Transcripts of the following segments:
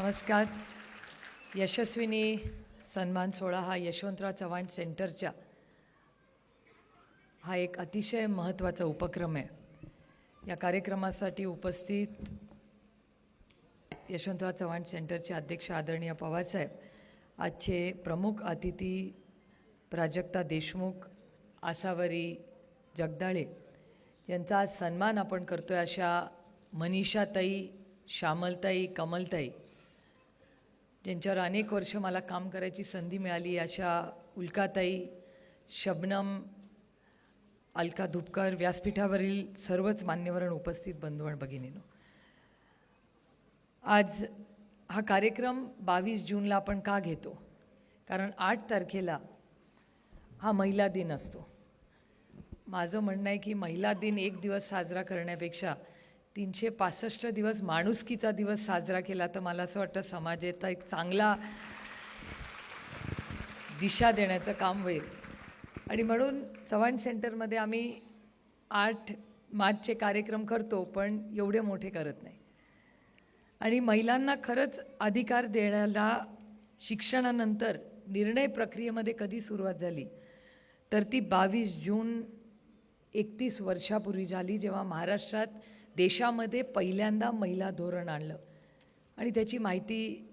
नमस्कार. यशस्विनी सन्मान सोहळा हा यशवंतराव चव्हाण सेंटरच्या हा एक अतिशय महत्त्वाचा उपक्रम आहे. या कार्यक्रमासाठी उपस्थित यशवंतराव चव्हाण सेंटरचे अध्यक्ष आदरणीय पवारसाहेब आजचे प्रमुख अतिथी प्राजक्ता देशमुख आसावरी जगदाळे यांचा आज सन्मान आपण करतो आहे अशा मनीषाताई श्यामलताई कमलताई. ज्यांच्यावर अनेक वर्ष मला काम करायची संधी मिळाली अशा उल्काताई शबनम अलका धुपकर व्यासपीठावरील सर्वच मान्यवरण उपस्थित बंधू आणि भगिनीनो. आज हा कार्यक्रम बावीस जूनला आपण का घेतो? कारण आठ तारखेला हा महिला दिन असतो. माझं म्हणणं आहे की महिला दिन एक दिवस साजरा करण्यापेक्षा तीनशे पासष्ट दिवस माणुसकीचा दिवस साजरा केला तर मला असं वाटतं समाजाचा एक चांगला दिशा देण्याचं काम होईल. आणि म्हणून चव्हाण सेंटरमध्ये आम्ही आठ मार्चचे कार्यक्रम करतो पण एवढे मोठे करत नाही. आणि महिलांना खरंच अधिकार देण्याला शिक्षणानंतर निर्णय प्रक्रियेमध्ये कधी सुरुवात झाली तर ती बावीस जून एकतीस वर्षापूर्वी झाली जेव्हा महाराष्ट्रात देशामध्ये पहिल्यांदा महिला धोरण आणलं. आणि त्याची माहिती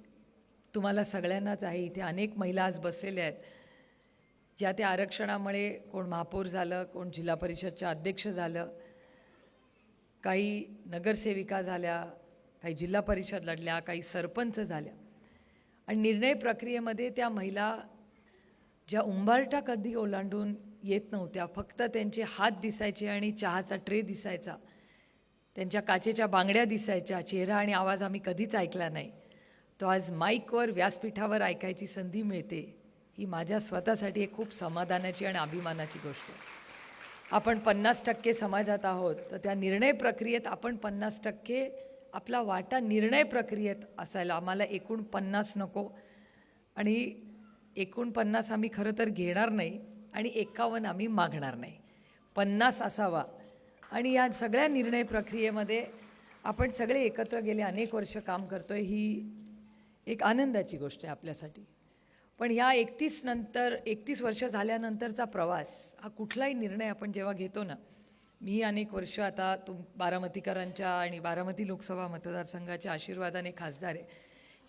तुम्हाला सगळ्यांनाच आहे. इथे अनेक महिला आज बसलेल्या आहेत. ज्या त्या आरक्षणामुळे कोण महापौर झालं कोण जिल्हा परिषदच्या अध्यक्ष झालं काही नगरसेविका झाल्या काही जिल्हा परिषद लढल्या काही सरपंच झाल्या. आणि निर्णय प्रक्रियेमध्ये त्या महिला ज्या उंबारटा कधी ओलांडून येत नव्हत्या फक्त त्यांचे हात दिसायचे आणि चहाचा ट्रे दिसायचा. त्यांच्या काचेच्या बांगड्या दिसायच्या. चेहरा आणि आवाज आम्ही कधीच ऐकला नाही. तो आज माईकवर व्यासपीठावर ऐकायची संधी मिळते. ही माझ्या स्वतःसाठी एक खूप समाधानाची आणि अभिमानाची गोष्ट आहे. आपण पन्नास टक्के समाजात आहोत तर त्या निर्णय प्रक्रियेत आपण पन्नास टक्के आपला वाटा निर्णय प्रक्रियेत असायला आम्हाला एकूण पन्नास नको. आणि एकूण पन्नास आम्ही खरं तर घेणार नाही आणि एकावन्न आम्ही मागणार नाही. पन्नास असावा. आणि या सगळ्या निर्णय प्रक्रियेमध्ये आपण सगळे एकत्र गेले अनेक वर्ष काम करतो आहे ही एक आनंदाची गोष्ट आहे आपल्यासाठी. पण ह्या एकतीस नंतर एकतीस वर्ष झाल्यानंतरचा प्रवास हा कुठलाही निर्णय आपण जेव्हा घेतो ना मी अनेक वर्ष आता तुम बारामतीकरांच्या आणि बारामती लोकसभा मतदारसंघाच्या आशीर्वादाने खासदार आहे.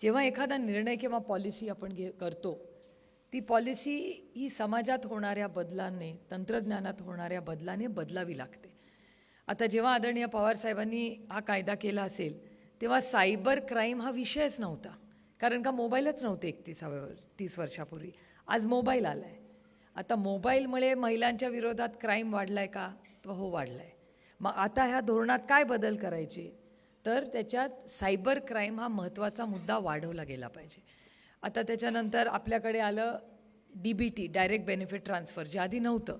जेव्हा एखादा निर्णय किंवा पॉलिसी आपण घे करतो ती पॉलिसी ही समाजात होणाऱ्या बदलाने तंत्रज्ञानात होणाऱ्या बदलाने बदलावी लागते. आता जेव्हा आदरणीय पवारसाहेबांनी हा कायदा केला असेल तेव्हा सायबर क्राईम हा विषयच नव्हता. कारण का मोबाईलच नव्हते एकतीसाव्या तीस वर्षापूर्वी. आज मोबाईल आला आहे आता मोबाईलमुळे महिलांच्या विरोधात क्राईम वाढला आहे का? तो हो वाढला आहे मग आता ह्या धोरणात काय बदल करायचे? तर त्याच्यात सायबर क्राईम हा महत्त्वाचा मुद्दा वाढवला गेला पाहिजे. आता त्याच्यानंतर आपल्याकडे आलं D B T direct benefit transfer जे आधी नव्हतं.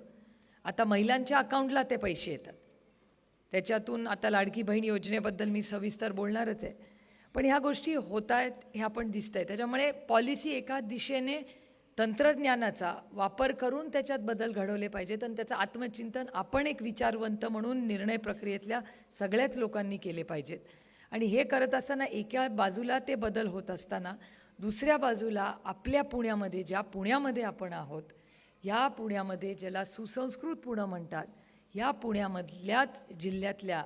आता महिलांच्या अकाउंटला ते पैसे येतात. त्याच्यातून आता लाडकी बहीण योजनेबद्दल मी सविस्तर बोलणारच आहे. पण ह्या गोष्टी होत आहेत ह्या पण दिसत आहे त्याच्यामुळे पॉलिसी एका दिशेने तंत्रज्ञानाचा वापर करून त्याच्यात बदल घडवले पाहिजेत आणि त्याचं आत्मचिंतन आपण एक विचारवंत म्हणून निर्णय प्रक्रियेतल्या सगळ्याच लोकांनी केले पाहिजेत. आणि हे करत असताना एका बाजूला ते बदल होत असताना दुसऱ्या बाजूला आपल्या पुण्यामध्ये ज्या पुण्यामध्ये आपण आहोत ह्या पुण्यामध्ये ज्याला सुसंस्कृत पुणं म्हणतात ह्या पुण्यामधल्याच जिल्ह्यातल्या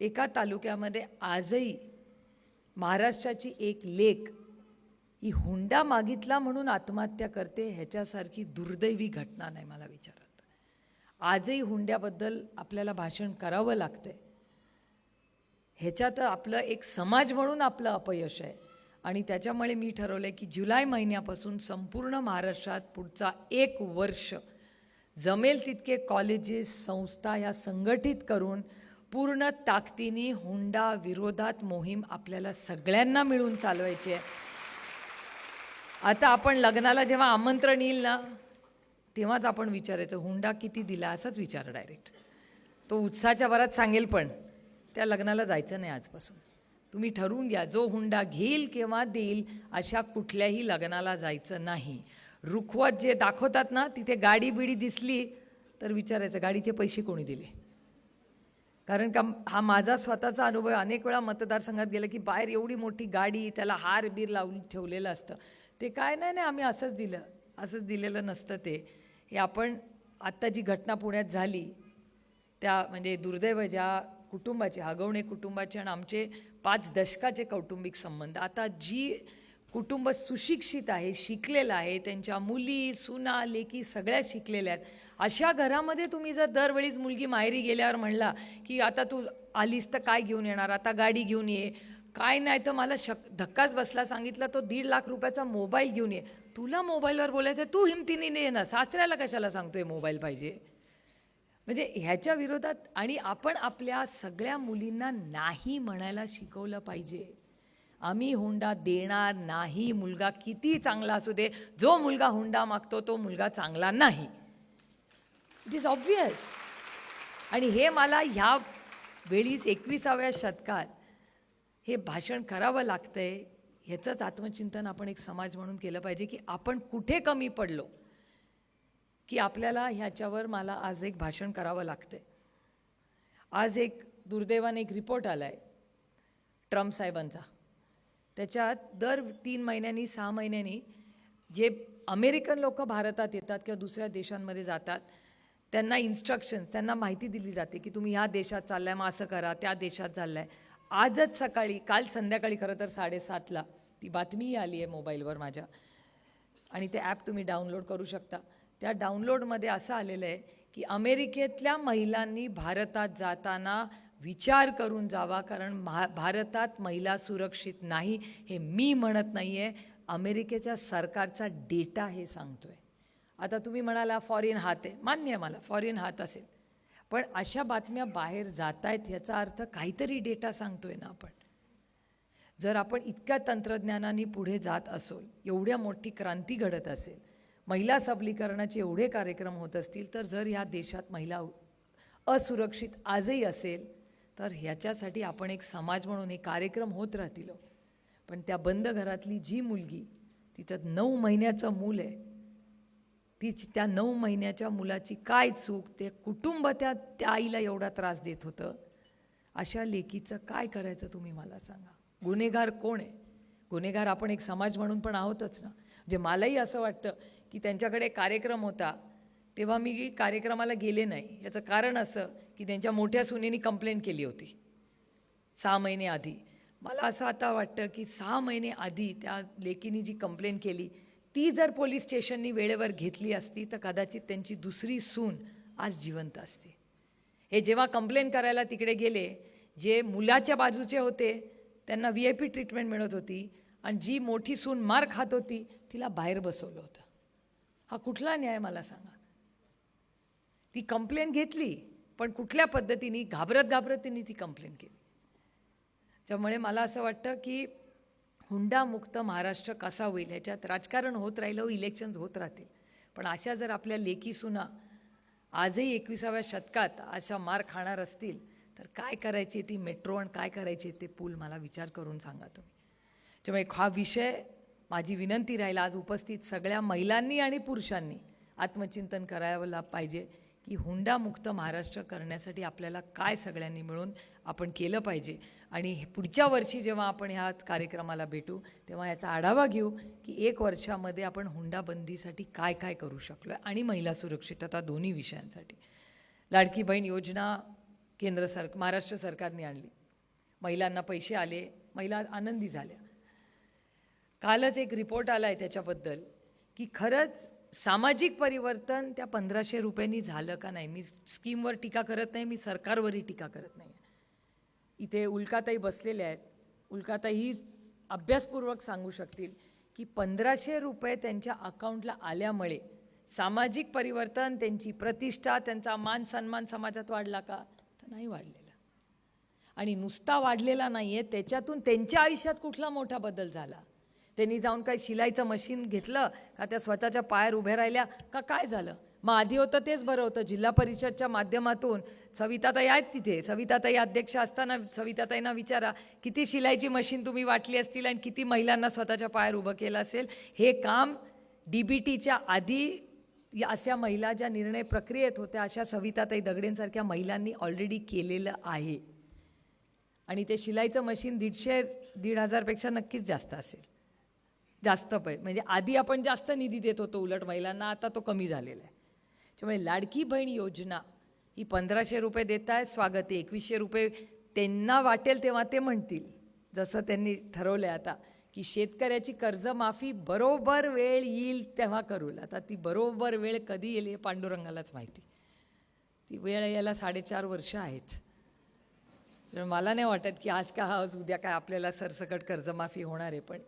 एका तालुक्यामध्ये आजही महाराष्ट्राची एक लेक ही हुंडा मागितला म्हणून आत्महत्या करते ह्याच्यासारखी दुर्दैवी घटना नाही मला विचारत. आजही हुंड्याबद्दल आपल्याला भाषण करावं लागतंय. ह्याच्यात आपलं एक समाज म्हणून आपलं अपयश आहे. आणि त्याच्यामुळे मी ठरवलं की जुलै महिन्यापासून संपूर्ण महाराष्ट्रात पुढचा एक वर्ष जमेल तितके कॉलेजेस संस्था ह्या संघटित करून पूर्ण ताकदीने हुंडा विरोधात मोहीम आपल्याला सगळ्यांना मिळून चालवायची आहे. आता आपण लग्नाला जेव्हा आमंत्रण येईल ना तेव्हाच आपण विचारायचं हुंडा किती दिला असंच विचार डायरेक्ट तो उत्साहाच्या भरात सांगेल पण त्या लग्नाला जायचं नाही आजपासून. तुम्ही ठरवून घ्या जो हुंडा घेईल किंवा देईल अशा कुठल्याही लग्नाला जायचं नाही. रुखवत जे दाखवतात ना तिथे गाडी बिडी दिसली तर विचारायचं गाडीचे पैसे कोणी दिले? कारण का हा माझा स्वतःचा अनुभव अनेक वेळा मतदारसंघात गेलं की बाहेर एवढी मोठी गाडी त्याला हार बीर लावून ठेवलेलं असतं. ते काय नाही नाही आम्ही असंच दिलं असंच दिलेलं नसतं ते. हे आपण आत्ता जी घटना पुण्यात झाली त्या म्हणजे दुर्दैव ज्या कुटुंबाचे हगवणे कुटुंबाचे आणि आमचे पाच दशकाचे कौटुंबिक संबंध. आता जी कुटुंब सुशिक्षित आहे शिकलेलं आहे त्यांच्या मुली सुना लेकी सगळ्या शिकलेल्या आहेत. अशा घरामध्ये तुम्ही जर दरवेळीच मुलगी माहेरी गेल्यावर म्हणला की आता तू आलीस तर काय घेऊन येणार? आता गाडी घेऊन ये. काय नाही तर मला शक धक्काच बसला. सांगितलं तो दीड लाख रुपयाचा मोबाईल घेऊन ये. तुला मोबाईलवर बोलायचं आहे, तू हिमतीने ये ना सासऱ्याला कशाला सांगतोय मोबाईल पाहिजे? म्हणजे ह्याच्या विरोधात आणि आपण आपल्या सगळ्या मुलींना नाही म्हणायला शिकवलं पाहिजे. आम्ही हुंडा देणार नाही. मुलगा किती चांगला असू दे. जो मुलगा हुंडा मागतो तो मुलगा चांगला नाही. इट इज ऑब्वियस आणि हे मला ह्या वेळीच एकविसाव्या शतकात हे भाषण करावं लागतंय. ह्याचंच आत्मचिंतन आपण एक समाज म्हणून केलं पाहिजे की आपण कुठे कमी पडलो की आपल्याला ह्याच्यावर मला आज एक भाषण करावं लागतंय. आज एक दुर्दैवाने एक रिपोर्ट आला आहे ट्रम्प साहेबांचा. त्याच्यात दर तीन महिन्यांनी सहा महिन्यांनी जे अमेरिकन लोक भारतात येतात किंवा दुसऱ्या देशांमध्ये जातात त्यांना इन्स्ट्रक्शन्स त्यांना माहिती दिली जाते की तुम्ही ह्या देशात चाललाय मग असं करा त्या देशात चाललाय. आजच सकाळी काल संध्याकाळी खरं तर साडेसातला ती बातमीही आली आहे मोबाईलवर माझ्या. आणि ते ॲप तुम्ही डाउनलोड करू शकता. त्या डाउनलोडमध्ये असं आलेलं आहे की अमेरिकेतल्या महिलांनी भारतात जाताना विचार करून जावा कारण महा भारतात महिला सुरक्षित नाही हे मी म्हणत नाही आहे अमेरिकेच्या सरकारचा डेटा हे सांगतो आहे आता तुम्ही म्हणाला फॉरेन हात आहे. मान्य आहे मला फॉरेन हात असेल. पण अशा बातम्या बाहेर जात आहेत ह्याचा अर्थ काहीतरी डेटा सांगतोय ना आपण. जर आपण इतक्या तंत्रज्ञानाने पुढे जात असो एवढ्या मोठी क्रांती घडत असेल महिला सबलीकरणाचे एवढे कार्यक्रम होत असतील तर जर ह्या देशात महिला असुरक्षित आजही असेल तर ह्याच्यासाठी आपण एक समाज म्हणून हे कार्यक्रम होत राहतील हो. पण त्या बंद घरातली जी मुलगी तिचं नऊ महिन्याचं मूल आहे ती त्या नऊ महिन्याच्या मुलाची काय चूक ते कुटुंब त्या त्या आईला एवढा त्रास देत होतं? अशा लेकीचं काय करायचं तुम्ही मला सांगा? गुन्हेगार कोण आहे? गुन्हेगार आपण एक समाज म्हणून पण आहोतच ना. म्हणजे मलाही असं वाटतं की त्यांच्याकडे कार्यक्रम होता तेव्हा मी कार्यक्रमाला गेले नाही. याचं कारण असं की त्यांच्या मोठ्या सुनेनी कंप्लेंट केली होती. सहा महिने आधी. मला असं आता वाटतं की सहा महिने आधी त्या लेकीनी जी कंप्लेंट केली ती जर पोलीस स्टेशननी वेळेवर घेतली असती तर कदाचित त्यांची दुसरी सून आज जिवंत असती. हे जेव्हा कंप्लेंट करायला तिकडे गेले जे मुलाच्या बाजूचे होते त्यांना व्ही आय पी ट्रीटमेंट मिळत होती आणि जी मोठी सून मार खात होती तिला बाहेर बसवलं होतं. हा कुठला न्याय मला सांगा? ती कंप्लेंट घेतली पण कुठल्या पद्धतीने घाबरत घाबरत तिने ती कंप्लेंट केली. त्यामुळे मला असं वाटतं की हुंडामुक्त महाराष्ट्र कसा होईल ह्याच्यात राजकारण होत राहिलं इलेक्शन्स होत राहतील. पण अशा जर आपल्या लेखीसुना आजही एकविसाव्या शतकात अशा मार खाणार असतील तर काय करायची ती मेट्रो आणि काय करायची ते पूल मला विचार करून सांगा तुम्ही. त्यामुळे हा विषय माझी विनंती राहील आज उपस्थित सगळ्या महिलांनी आणि पुरुषांनी आत्मचिंतन करायला पाहिजे. की हुंडामुक्त महाराष्ट्र करण्यासाठी आपल्याला काय सगळ्यांनी मिळून आपण केलं पाहिजे. आणि हे पुढच्या वर्षी जेव्हा आपण ह्या कार्यक्रमाला भेटू तेव्हा याचा आढावा घेऊ की एक वर्षामध्ये आपण हुंडाबंदीसाठी काय काय करू शकलो आहे आणि महिला सुरक्षितता दोन्ही विषयांसाठी. लाडकी बहीण योजना केंद्र सर महाराष्ट्र सरकारने आणली. महिलांना पैसे आले महिला आनंदी झाल्या. कालच एक रिपोर्ट आला आहे त्याच्याबद्दल की खरंच सामाजिक परिवर्तन त्या पंधराशे रुपयांनी झालं का नाही? मी स्कीमवर टीका करत नाही मी सरकारवरही टीका करत नाही. इथे उल्काताई बसलेल्या आहेत. उल्काताई ही अभ्यासपूर्वक सांगू शकतील की पंधराशे रुपये त्यांच्या अकाउंटला आल्यामुळे सामाजिक परिवर्तन त्यांची प्रतिष्ठा त्यांचा मान सन्मान समाजात वाढला का? तर नाही वाढलेला. आणि नुसता वाढलेला नाही आहे त्याच्यातून त्यांच्या आयुष्यात कुठला मोठा बदल झाला? त्यांनी जाऊन काय शिलाईचं मशीन घेतलं का त्या स्वतःच्या पायावर उभ्या राहिल्या का काय झालं? मग आधी होतं तेच बरं होतं. जिल्हा परिषदच्या माध्यमातून सविताताई आहेत तिथे. सविताताई अध्यक्ष असताना सविताताईंना विचारा किती शिलाईची मशीन तुम्ही वाटली असतील आणि किती महिलांना स्वतःच्या पायावर उभं केलं असेल? हे काम डी बी टीच्या आधी या अशा महिला ज्या निर्णय प्रक्रियेत होत्या अशा सविताताई दगडेंसारख्या महिलांनी ऑलरेडी केलेलं आहे. आणि ते शिलाईचं मशीन दीडशे दीड हजारपेक्षा नक्कीच जास्त असेल. जास्त पै म्हणजे आधी आपण जास्त निधी देत होतो उलट महिलांना आता तो कमी झालेला आहे. त्यामुळे लाडकी बहीण योजना ही पंधराशे रुपये देत आहे स्वागत आहे. एकवीसशे रुपये त्यांना वाटेल तेव्हा ते म्हणतील. जसं त्यांनी ठरवलं आहे आता की शेतकऱ्याची कर्जमाफी बरोबर वेळ येईल तेव्हा करू आता ती बरोबर वेळ कधी येईल हे पांडुरंगालाच माहिती. ती वेळ यायला साडेचार वर्ष आहेत. तर मला नाही वाटत की आज का आज उद्या काय आपल्याला सरसकट कर्जमाफी होणार आहे पण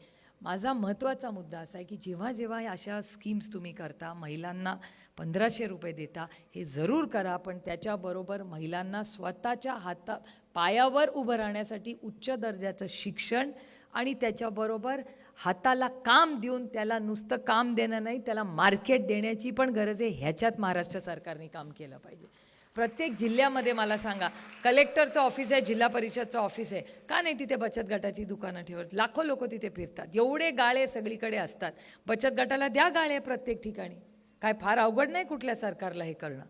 माझा महत्त्वाचा मुद्दा असा आहे की जेव्हा जेव्हा अशा स्कीम्स तुम्ही करता महिलांना पंधराशे रुपये देता हे जरूर करा पण त्याच्याबरोबर महिलांना स्वतःच्या हाता पायावर उभं राहण्यासाठी उच्च दर्जाचं शिक्षण आणि त्याच्याबरोबर हाताला काम देऊन त्याला नुसतं काम देणं नाही त्याला मार्केट देण्याची पण गरज आहे. ह्याच्यात महाराष्ट्र सरकारने काम केलं पाहिजे. प्रत्येक जिल्ह्यामध्ये मला सांगा कलेक्टरचं ऑफिस आहे जिल्हा परिषदचं ऑफिस आहे. का नाही तिथे बचत गटाची दुकानं ठेवत? लाखो लोक तिथे फिरतात. एवढे गाळे सगळीकडे असतात. बचत गटाला द्या गाळे प्रत्येक ठिकाणी. काय फार अवघड नाही कुठल्या सरकारला हे करणं.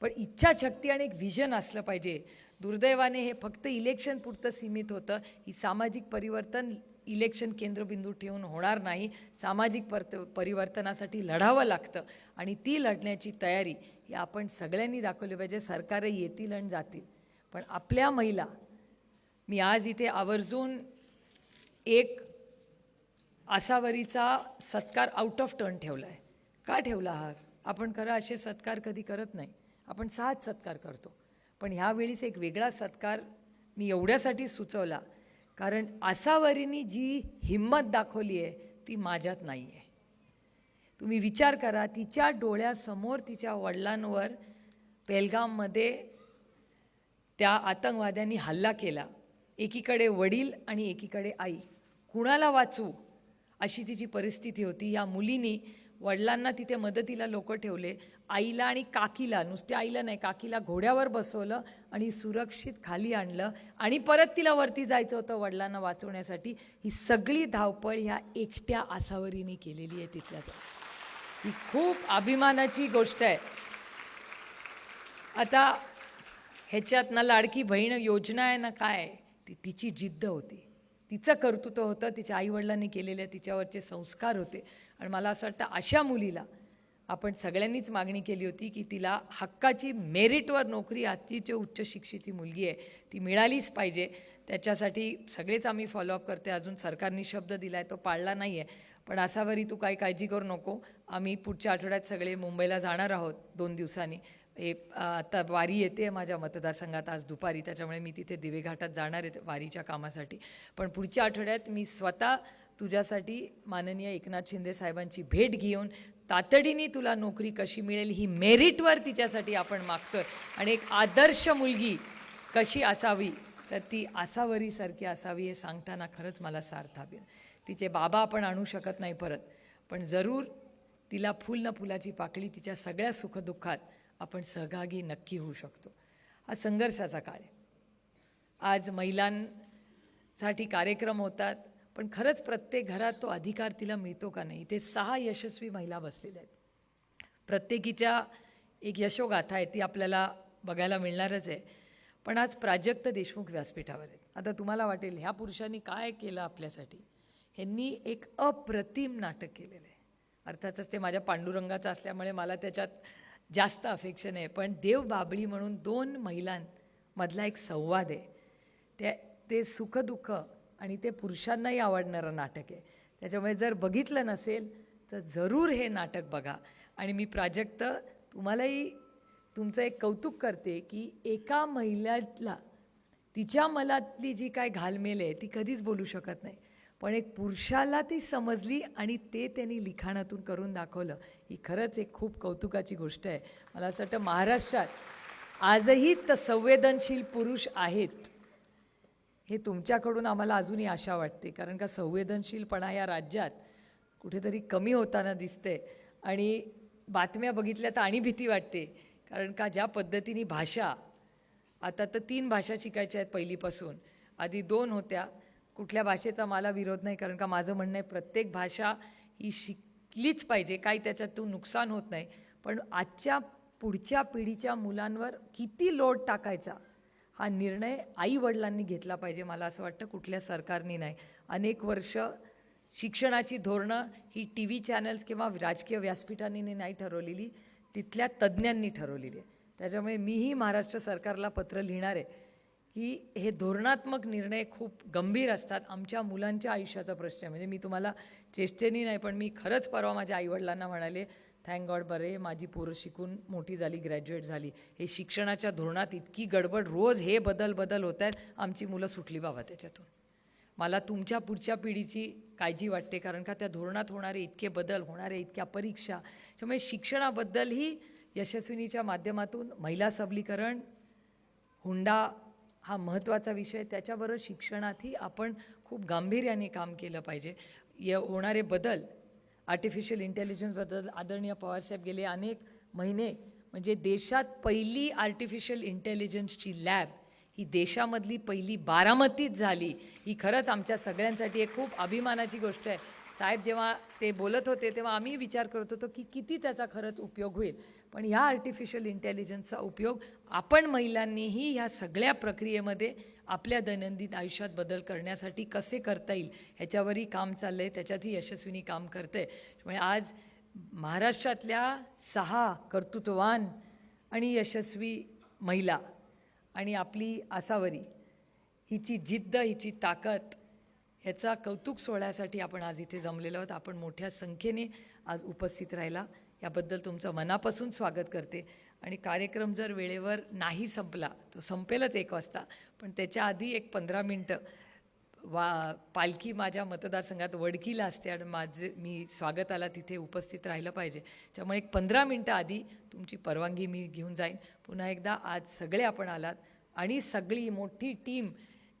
पण इच्छाशक्ती आणि एक विजन असलं पाहिजे. दुर्दैवाने हे फक्त इलेक्शन पुरतं सीमित होतं. ही सामाजिक परिवर्तन इलेक्शन केंद्रबिंदू ठेवून होणार नाही. सामाजिक परत परिवर्तनासाठी लढावं लागतं. आणि ती लढण्याची तयारी हे आपण सगळ्यांनी दाखवले पाहिजे सरकारं येतील आणि जातील. पण आपल्या महिला मी आज इथे आवर्जून एक आसावरीचा सत्कार आउट ऑफ टर्न ठेवला आहे का ठेवला हा? आपण खरं असे सत्कार कधी करत नाही. आपण सहज सत्कार करतो. पण ह्यावेळीच एक वेगळा सत्कार मी एवढ्यासाठी सुचवला. कारण आसावरीनी जी हिंमत दाखवली आहे ती माझ्यात नाही आहे तुम्ही विचार करा तिच्या डोळ्यासमोर तिच्या वडिलांवर पेलगाममध्ये त्या आतंकवाद्यांनी हल्ला केला. एकीकडे वडील आणि एकीकडे आई. कुणाला वाचू अशी तिची परिस्थिती होती. या मुलीनी वडिलांना तिथे मदतीला लोक ठेवले. आईला आणि काकीला नुसत्या आईला नाही काकीला घोड्यावर बसवलं आणि सुरक्षित खाली आणलं आणि परत तिला वरती जायचं होतं वडिलांना वाचवण्यासाठी. ही सगळी धावपळ ह्या एकट्या आसावरीने केलेली आहे तिथल्या ही खूप अभिमानाची गोष्ट आहे. आता ह्याच्यात ना लाडकी बहीण योजना आहे ना काय ती तिची जिद्द होती. तिचं कर्तृत्व होतं तिच्या आईवडिलांनी केलेले तिच्यावरचे संस्कार होते. आणि मला असं वाटतं अशा मुलीला आपण सगळ्यांनीच मागणी केली होती की तिला हक्काची मेरिटवर नोकरी अतिशय उच्च शिक्षित मुलगी आहे ती मिळालीच पाहिजे. त्याच्यासाठी सगळेच आम्ही फॉलोअप करते. अजून सरकारने शब्द दिला आहे तो पाळला नाही आहे पण असावरी तू काही काळजी करू नको. आम्ही पुढच्या आठवड्यात सगळे मुंबईला जाणार आहोत दोन दिवसांनी. हे आता वारी येते माझ्या मतदारसंघात आज दुपारी त्याच्यामुळे मी तिथे दिवेघाटात जाणार आहे वारीच्या कामासाठी. पण पुढच्या आठवड्यात मी स्वतः तुझ्यासाठी माननीय एकनाथ शिंदे साहेबांची भेट घेऊन तातडीने तुला नोकरी कशी मिळेल ही मेरिटवर तिच्यासाठी आपण मागतोय. आणि एक आदर्श मुलगी कशी असावी तर ती आसावरीसारखी असावी हे सांगताना खरंच मला सार्थावी तिचे बाबा आपण आणू शकत नाही परत पण जरूर तिला फुल न फुलाची पाकळी तिच्या सगळ्या सुखदुःखात आपण सहभागी नक्की होऊ शकतो. हा संघर्षाचा काळ आहे. आज महिलांसाठी कार्यक्रम होतात पण खरंच प्रत्येक घरात तो अधिकार तिला मिळतो का नाही? इथे सहा यशस्वी महिला बसलेल्या आहेत. प्रत्येकीच्या एक यशोगाथा आहे ती आपल्याला बघायला मिळणारच आहे. पण आज प्राजक्त देशमुख व्यासपीठावर आहेत. आता तुम्हाला वाटेल ह्या पुरुषांनी काय केलं आपल्यासाठी? ह्यांनी एक अप्रतिम नाटक केलेलं आहे. अर्थातच ते माझ्या पांडुरंगाचं असल्यामुळे मला त्याच्यात जास्त अफेक्शन आहे पण देव बाबळी म्हणून दोन महिलांमधला एक संवाद आहे. ते ते सुखदुःख आणि ते पुरुषांनाही आवडणारं नाटक आहे. त्याच्यामुळे जर बघितलं नसेल तर जरूर हे नाटक बघा. आणि मी प्राजक्त तुम्हालाही तुमचं एक कौतुक करते की एका महिलातला तिच्या मनातली जी काय घालमेल आहे ती कधीच बोलू शकत नाही. पण एक पुरुषाला ती समजली आणि ते त्यांनी लिखाणातून करून दाखवलं. ही खरंच एक खूप कौतुकाची गोष्ट आहे. मला असं वाटतं महाराष्ट्रात आजही त संवेदनशील पुरुष आहेत हे तुमच्याकडून आम्हाला अजूनही आशा वाटते. कारण का संवेदनशीलपणा या राज्यात कुठेतरी कमी होताना दिसते आणि बातम्या बघितल्या तर आणि भीती वाटते. कारण का ज्या पद्धतीने भाषा आता तर तीन भाषा शिकायच्या आहेत पहिलीपासून. आधी दोन होत्या. कुठल्या भाषेचा मला विरोध नाही कारण का माझं म्हणणं आहे प्रत्येक भाषा ही शिकलीच पाहिजे. काही त्याच्यातून नुकसान होत नाही. पण आजच्या पुढच्या पिढीच्या मुलांवर किती लोड टाकायचा हा निर्णय आई वडिलांनी घेतला पाहिजे मला असं वाटतं. कुठल्या सरकारने नाही. अनेक वर्ष शिक्षणाची धोरणं ही टी व्ही चॅनल्स किंवा राजकीय व्यासपीठांनी नाही ठरवलेली. तिथल्या तज्ज्ञांनी ठरवलेली आहे. त्याच्यामुळे मीही महाराष्ट्र सरकारला पत्र लिहिणार आहे की हे धोरणात्मक निर्णय खूप गंभीर असतात. आमच्या मुलांच्या आयुष्याचा प्रश्न आहे. म्हणजे मी तुम्हाला चेष्टेनी नाही पण मी खरंच परवा माझ्या आईवडिलांना म्हणाले थँक गॉड बरे माझी पोरं शिकून मोठी झाली ग्रॅज्युएट झाली. हे शिक्षणाच्या धोरणात इतकी गडबड रोज हे बदल बदल होत आहेत. आमची मुलं सुटली बाबा त्याच्यातून. मला तुमच्या पुढच्या पिढीची काळजी वाटते कारण का त्या धोरणात होणारे इतके बदल होणारे इतक्या परीक्षा त्यामुळे शिक्षणाबद्दलही यशस्विनीच्या माध्यमातून महिला सबलीकरण हुंडा हा महत्त्वाचा विषय त्याच्याबरोबर शिक्षणातही आपण खूप गांभीर्याने काम केलं पाहिजे. य होणारे बदल आर्टिफिशियल इंटेलिजन्सबद्दल आदरणीय पवारसाहेब गेले अनेक महिने म्हणजे देशात पहिली आर्टिफिशियल इंटेलिजन्सची लॅब ही देशामधली पहिली बारामतीत झाली. ही खरंच आमच्या सगळ्यांसाठी एक खूप अभिमानाची गोष्ट आहे. साहेब जेव्हा ते बोलत होते तेव्हा आम्ही विचार करत होतो की किती त्याचा खरंच उपयोग होईल. पण ह्या आर्टिफिशियल इंटेलिजन्सचा उपयोग आपण महिलांनीही ह्या सगळ्या प्रक्रियेमध्ये आपल्या दैनंदिन आयुष्यात बदल करण्यासाठी कसे करता येईल ह्याच्यावरही काम चाललं आहे त्याच्यातही यशस्वीनी काम करते त्यामुळे आज महाराष्ट्रातल्या सहा कर्तृत्ववान आणि यशस्वी महिला आणि आपली आसावरी हिची जिद्द हिची ताकद ह्याचा कौतुक सोहळ्यासाठी आपण आज इथे जमलेलो आहोत. आपण मोठ्या संख्येने आज उपस्थित राहिला. याबद्दल तुमचं मनापासून स्वागत करते. आणि कार्यक्रम जर वेळेवर नाही संपला तो संपेलच एक वाजता. पण त्याच्या आधी एक पंधरा मिनटं वा पालखी माझ्या मतदारसंघात वडकीला असते आणि माझे मी स्वागताला तिथे उपस्थित राहिलं पाहिजे. त्यामुळे एक पंधरा मिनटं आधी तुमची परवानगी मी घेऊन जाईन. पुन्हा एकदा आज सगळे आपण आलात. आणि सगळी मोठी टीम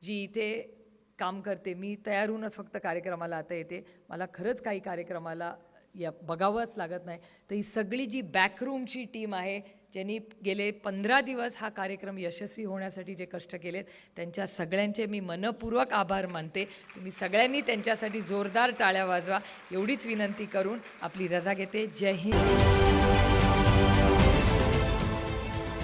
जी इथे काम करते मी तयार होऊनच फक्त कार्यक्रमाला आता येते. मला खरंच काही कार्यक्रमाला या बघावंच लागत नाही. तर ही सगळी जी बॅकरूमची टीम आहे ज्यांनी गेले पंधरा दिवस हा कार्यक्रम यशस्वी होण्यासाठी जे कष्ट केलेत त्यांच्या सगळ्यांचे मी मनपूर्वक आभार मानते. तुम्ही सगळ्यांनी त्यांच्यासाठी जोरदार टाळ्या वाजवा. एवढीच विनंती करून आपली रजा घेते. जय हिंद.